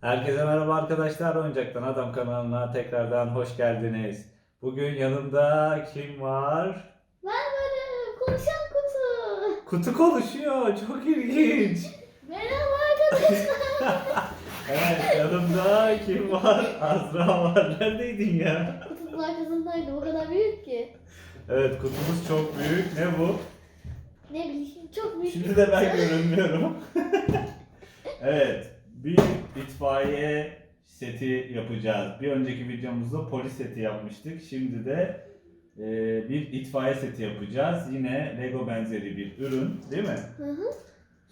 Herkese merhaba arkadaşlar. Oyuncaktan Adam kanalına tekrardan hoş geldiniz. Bugün yanımda kim var? Ben varım. Konuşan kutu. Kutu konuşuyor. Çok ilginç. Merhaba arkadaşlar. Evet yanımda kim var? Azra var. Neredeydin ya? Kutunun arkasındaydı. O kadar büyük ki. Evet kutumuz çok büyük. Ne bu? Ne bileyim çok büyük. Şimdi de ben görünmüyorum. evet. Bir itfaiye seti yapacağız. Bir önceki videomuzda polis seti yapmıştık. Şimdi de e, bir itfaiye seti yapacağız. Yine Lego benzeri bir ürün değil mi? Hı hı.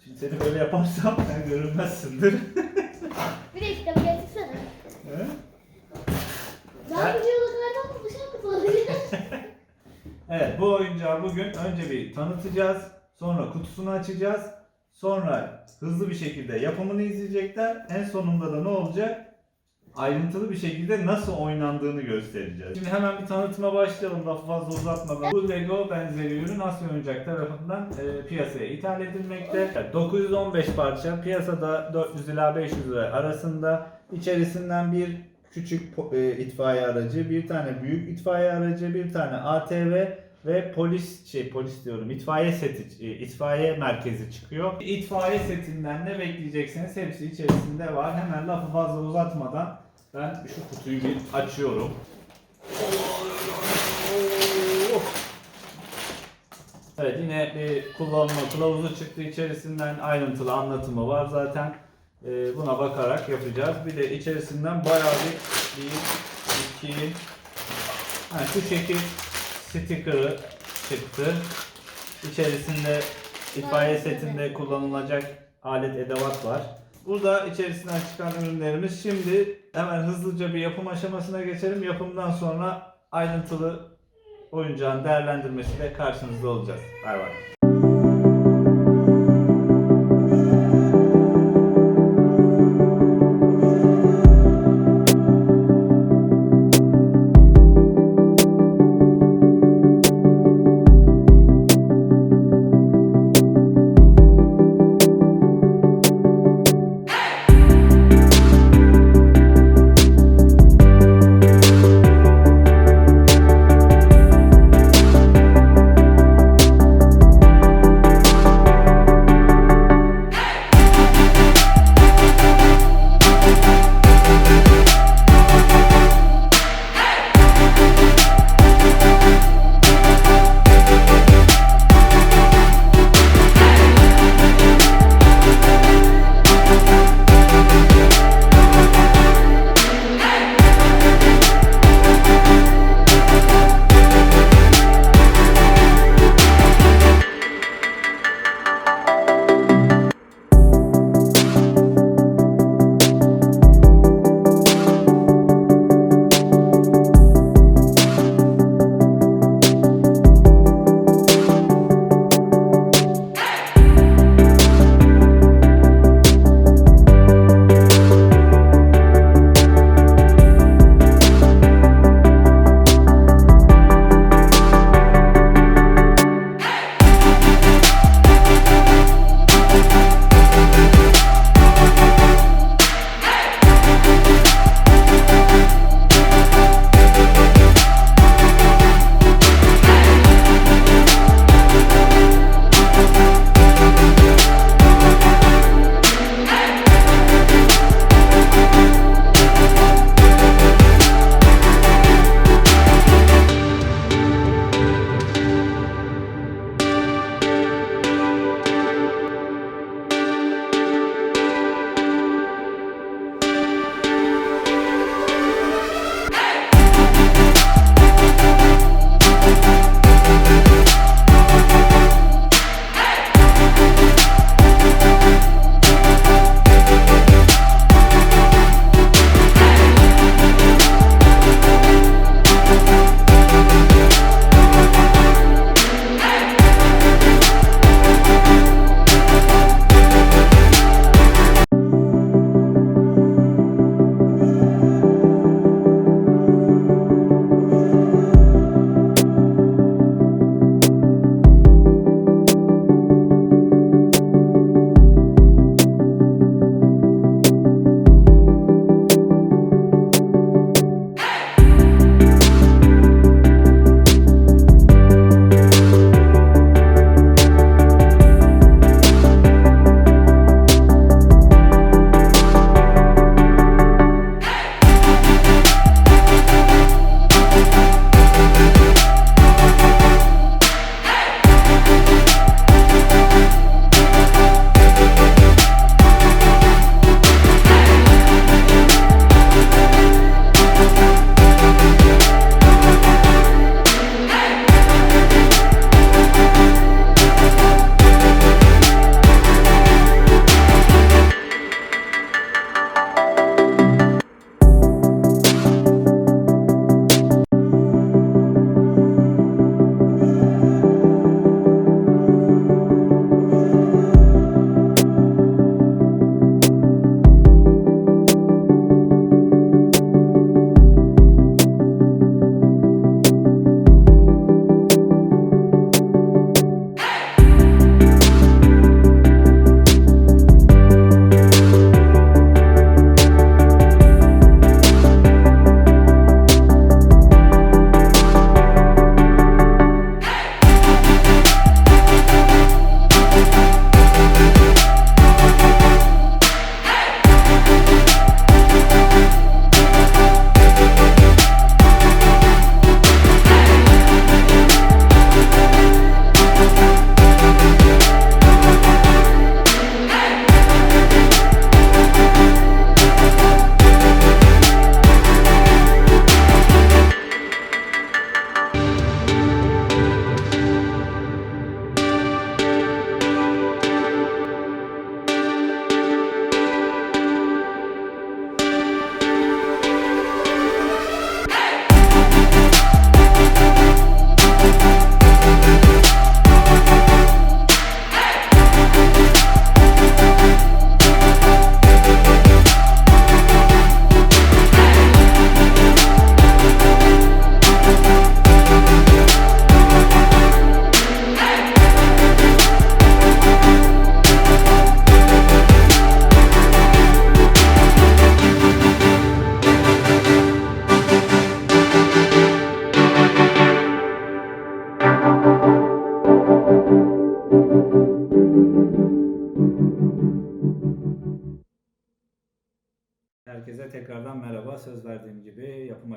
Şimdi seni böyle yaparsam sen görünmezsindir. Bir dakika bir getirsene. He? Daha kutu olabilir. evet bu oyuncağı bugün önce bir tanıtacağız. Sonra kutusunu açacağız. Sonra hızlı bir şekilde yapımını izleyecekler. En sonunda da ne olacak? Ayrıntılı bir şekilde nasıl oynandığını göstereceğiz. Şimdi hemen bir tanıtıma başlayalım lafı fazla uzatmadan. Bu Lego benzeri ürün Asya Oyuncak tarafından e, piyasaya ithal edilmekte. Evet, 915 parça piyasada 400 ila 500 lira arasında. İçerisinden bir küçük e, itfaiye aracı, bir tane büyük itfaiye aracı, bir tane ATV ve polis şey polis diyorum itfaiye seti e, itfaiye merkezi çıkıyor. İtfaiye setinden ne bekleyeceksiniz hepsi içerisinde var. Hemen lafı fazla uzatmadan ben şu kutuyu bir açıyorum. Evet yine bir kullanma kılavuzu çıktı içerisinden ayrıntılı anlatımı var zaten. Ee, buna bakarak yapacağız. Bir de içerisinden bayağı bir bir, iki, ha, şu şekil sticker'ı çıktı. İçerisinde itfaiye setinde kullanılacak alet edevat var. Burada içerisinden çıkan ürünlerimiz. Şimdi hemen hızlıca bir yapım aşamasına geçelim. Yapımdan sonra ayrıntılı oyuncağın değerlendirmesiyle karşınızda olacağız. Bay bay.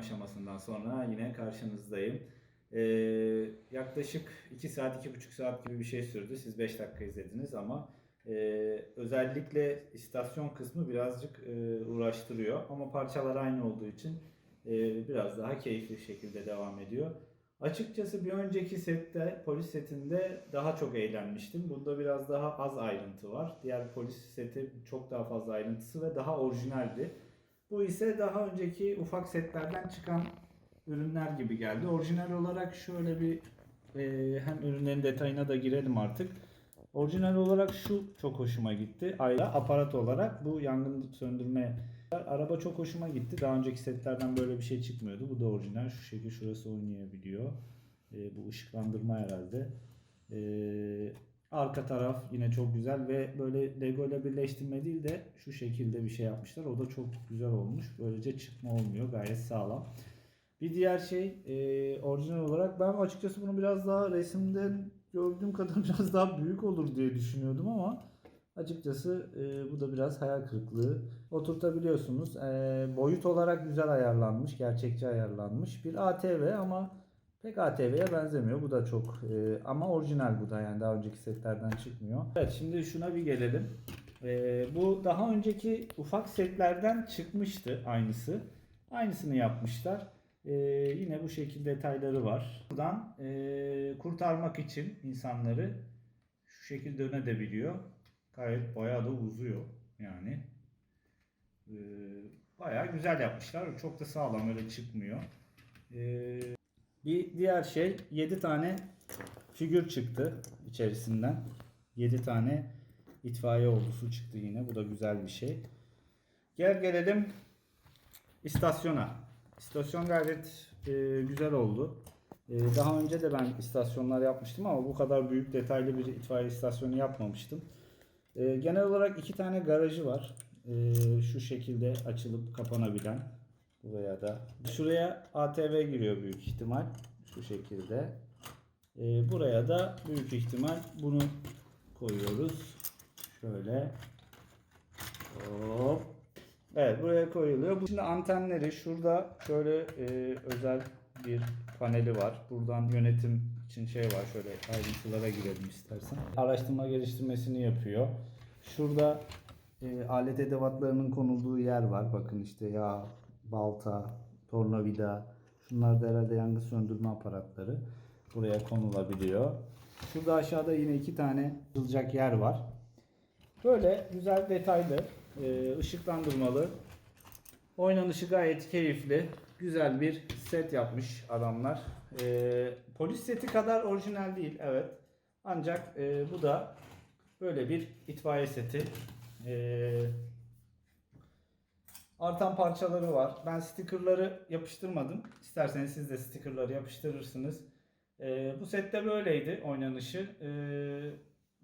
Aşamasından sonra yine karşınızdayım. Ee, yaklaşık 2 saat, 2,5 saat gibi bir şey sürdü. Siz 5 dakika izlediniz ama e, özellikle istasyon kısmı birazcık e, uğraştırıyor. Ama parçalar aynı olduğu için e, biraz daha keyifli şekilde devam ediyor. Açıkçası bir önceki sette, polis setinde daha çok eğlenmiştim. Bunda biraz daha az ayrıntı var. Diğer polis seti çok daha fazla ayrıntısı ve daha orijinaldi. Bu ise daha önceki ufak setlerden çıkan ürünler gibi geldi. Orijinal olarak şöyle bir e, hem ürünlerin detayına da girelim artık. Orijinal olarak şu çok hoşuma gitti. Ayrıca aparat olarak bu yangın söndürme araba çok hoşuma gitti. Daha önceki setlerden böyle bir şey çıkmıyordu. Bu da orijinal. Şu şekilde şurası oynayabiliyor. E, bu ışıklandırma herhalde. E, arka taraf yine çok güzel ve böyle Lego ile birleştirme değil de şu şekilde bir şey yapmışlar. O da çok güzel olmuş. Böylece çıkma olmuyor. Gayet sağlam. Bir diğer şey e, orijinal olarak ben açıkçası bunu biraz daha resimden gördüğüm kadar biraz daha büyük olur diye düşünüyordum ama açıkçası e, bu da biraz hayal kırıklığı. Oturtabiliyorsunuz. E, boyut olarak güzel ayarlanmış, gerçekçi ayarlanmış. Bir ATV ama pek ATV'ye benzemiyor. Bu da çok e, ama orijinal bu da yani daha önceki setlerden çıkmıyor. Evet şimdi şuna bir gelelim. E, bu daha önceki ufak setlerden çıkmıştı aynısı. Aynısını yapmışlar. Ee, yine bu şekilde detayları var. Buradan e, kurtarmak için insanları şu şekilde dönebiliyor. Gayet bayağı da uzuyor yani. Ee, bayağı güzel yapmışlar. Çok da sağlam öyle çıkmıyor. Ee, bir diğer şey 7 tane figür çıktı içerisinden. 7 tane itfaiye ordusu çıktı yine. Bu da güzel bir şey. Gel gelelim istasyona. İstasyon gayet e, güzel oldu. E, daha önce de ben istasyonlar yapmıştım ama bu kadar büyük detaylı bir itfaiye istasyonu yapmamıştım. E, genel olarak iki tane garajı var. E, şu şekilde açılıp kapanabilen. Buraya da. Şuraya ATV giriyor büyük ihtimal. Şu şekilde. E, buraya da büyük ihtimal bunu koyuyoruz. Şöyle. Hop. Evet buraya koyuluyor. Şimdi antenleri şurada şöyle e, özel bir paneli var. Buradan yönetim için şey var. Şöyle ayrıntılara girelim istersen. Araştırma geliştirmesini yapıyor. Şurada e, alet edevatlarının konulduğu yer var. Bakın işte yağ, balta, tornavida. Şunlar da herhalde yangın söndürme aparatları. Buraya konulabiliyor. Şurada aşağıda yine iki tane açılacak yer var. Böyle güzel detaylı, e, ışıklandırmalı, oynanışı gayet keyifli, güzel bir set yapmış adamlar. E, polis seti kadar orijinal değil, evet. Ancak e, bu da böyle bir itfaiye seti. E, artan parçaları var. Ben stickerları yapıştırmadım. İsterseniz siz de stickerları yapıştırırsınız. E, bu sette böyleydi oynanışı. E,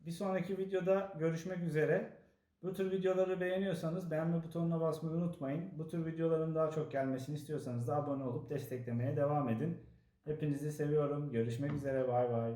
bir sonraki videoda görüşmek üzere. Bu tür videoları beğeniyorsanız beğenme butonuna basmayı unutmayın. Bu tür videoların daha çok gelmesini istiyorsanız da abone olup desteklemeye devam edin. Hepinizi seviyorum. Görüşmek üzere. Bay bay.